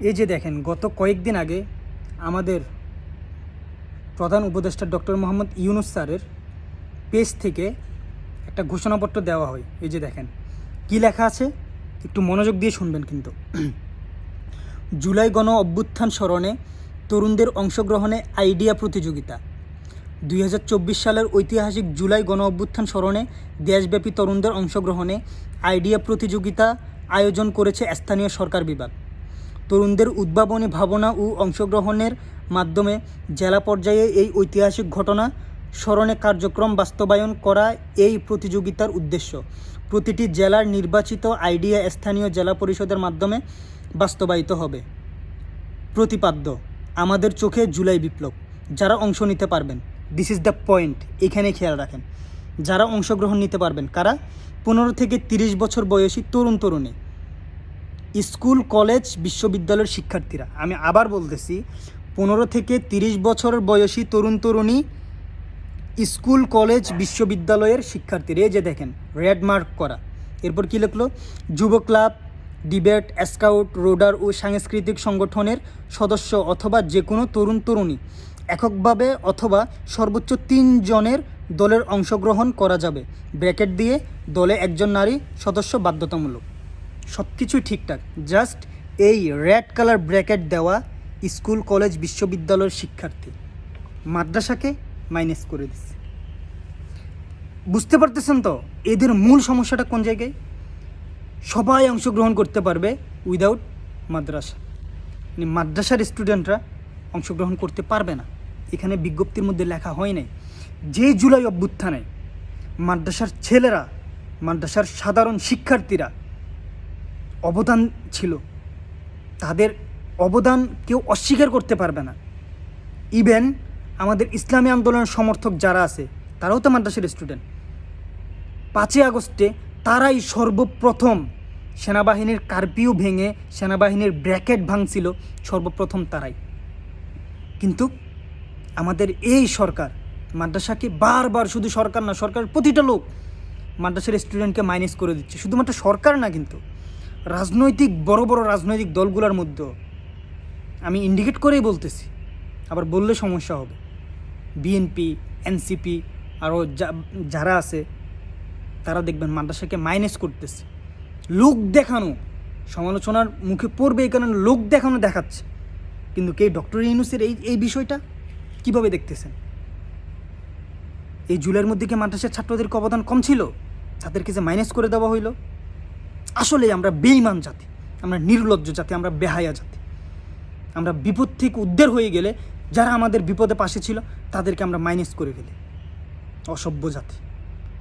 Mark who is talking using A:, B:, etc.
A: এই যে দেখেন, গত কয়েকদিন আগে আমাদের প্রধান উপদেষ্টা ডক্টর মোহাম্মদ ইউনুস স্যারের পেজ থেকে একটা ঘোষণাপত্র দেওয়া হয়। এই যে দেখেন, কি লেখা আছে? একটু মনোযোগ দিয়ে শুনবেন কিন্তু। জুলাই গণ অভ্যুত্থান স্মরণে তরুণদের অংশগ্রহণে আইডিয়া প্রতিযোগিতা। দুই হাজার চব্বিশ সালের ঐতিহাসিক জুলাই গণ অভ্যুত্থান স্মরণে দেশব্যাপী তরুণদের অংশগ্রহণে আইডিয়া প্রতিযোগিতা আয়োজন করেছে স্থানীয় সরকার বিভাগ। তরুণদের উদ্ভাবনী ভাবনা ও অংশগ্রহণের মাধ্যমে জেলা পর্যায়ে এই ঐতিহাসিক ঘটনা স্মরণে কার্যক্রম বাস্তবায়ন করা এই প্রতিযোগিতার উদ্দেশ্য। প্রতিটি জেলার নির্বাচিত আইডিয়া স্থানীয় জেলা পরিষদের মাধ্যমে বাস্তবায়িত হবে। প্রতিপাদ্য, আমাদের চোখে জুলাই বিপ্লব। যারা অংশ নিতে পারবেন দিস ইজ দ্য পয়েন্ট এখানে খেয়াল রাখেন। যারা অংশগ্রহণ নিতে পারবেন, কারা? পনেরো থেকে তিরিশ বছর বয়সী তরুণ তরুণী স্কুল, কলেজ, বিশ্ববিদ্যালয়ের শিক্ষার্থীরা। আমি আবার বলতেছি, পনেরো থেকে তিরিশ বছর বয়সী তরুণ তরুণী স্কুল, কলেজ, বিশ্ববিদ্যালয়ের শিক্ষার্থীরা, এই যে দেখেন রেড মার্ক করা। এরপর কী লিখলো? যুব ক্লাব ডিবেট স্কাউট রোডার ও সাংস্কৃতিক সংগঠনের সদস্য অথবা যে কোনো তরুণ তরুণী এককভাবে অথবা সর্বোচ্চ তিনজনের দলের অংশগ্রহণ করা যাবে। ব্র্যাকেট দিয়ে দলে একজন নারী সদস্য বাধ্যতামূলক। সব কিছুই ঠিকঠাক। জাস্ট এই রেড কালার ব্র্যাকেট দেওয়া স্কুল, কলেজ, বিশ্ববিদ্যালয়ের শিক্ষার্থী। মাদ্রাসাকে মাইনাস করে দিচ্ছে বুঝতে পারতেছেন তো, এদের মূল সমস্যাটা কোন জায়গায়? সবাই অংশগ্রহণ করতে পারবে উইদাউট মাদ্রাসা। মানে মাদ্রাসার স্টুডেন্টরা অংশগ্রহণ করতে পারবে না। এখানে বিজ্ঞপ্তির মধ্যে লেখা হয় নাই। যে জুলাই অভ্যুত্থানে মাদ্রাসার ছেলেরা, মাদ্রাসার সাধারণ শিক্ষার্থীরা অবদান ছিল। তাদের অবদান কেউ অস্বীকার করতে পারবে না। ইভেন আমাদের ইসলামী আন্দোলনের সমর্থক যারা আছে, তারাও তো মাদ্রাসার স্টুডেন্ট পাঁচই আগস্টে তারাই সর্বপ্রথম সেনাবাহিনীর কার্পিউ ভেঙে সেনাবাহিনীর ব্র্যাকেট ভাঙছিল, সর্বপ্রথম তারাই। কিন্তু আমাদের এই সরকার মাদ্রাসাকে বারবার শুধু সরকার না, সরকারের প্রতিটা লোক মাদ্রাসার স্টুডেন্টকে মাইনাস করে দিচ্ছে। শুধুমাত্র সরকার না কিন্তু রাজনৈতিক, বড় বড় রাজনৈতিক দলগুলোর মধ্যে আমি ইন্ডিকেট করেই বলতেছি, আবার বললে সমস্যা হবে। বিএনপি এনসিপি আরও যারা আছে, তারা দেখবেন মাদ্রাসাকে মাইনাস করতেছে। লোক দেখানো, সমালোচনার মুখে পড়বে এই কারণে লোক দেখানো দেখাচ্ছে। কিন্তু কে? ডক্টর ইউনুসের এই এই বিষয়টা কীভাবে দেখতেছেন? এই জুলাইয়ের মধ্যে কি মাদ্রাসার ছাত্রদেরকে অবদান কম ছিল? তাদেরকে যে মাইনাস করে দেওয়া হইল? আসলে আমরা বেইমান জাতি, আমরা নির্লজ্জ জাতি, আমরা বেহায়া জাতি। আমরা বিপদ থেকে উদ্ধার হয়ে গেলে যারা আমাদের বিপদে পাশে ছিল, তাদেরকে আমরা মাইনাস করে ফেলি। অসভ্য জাতি।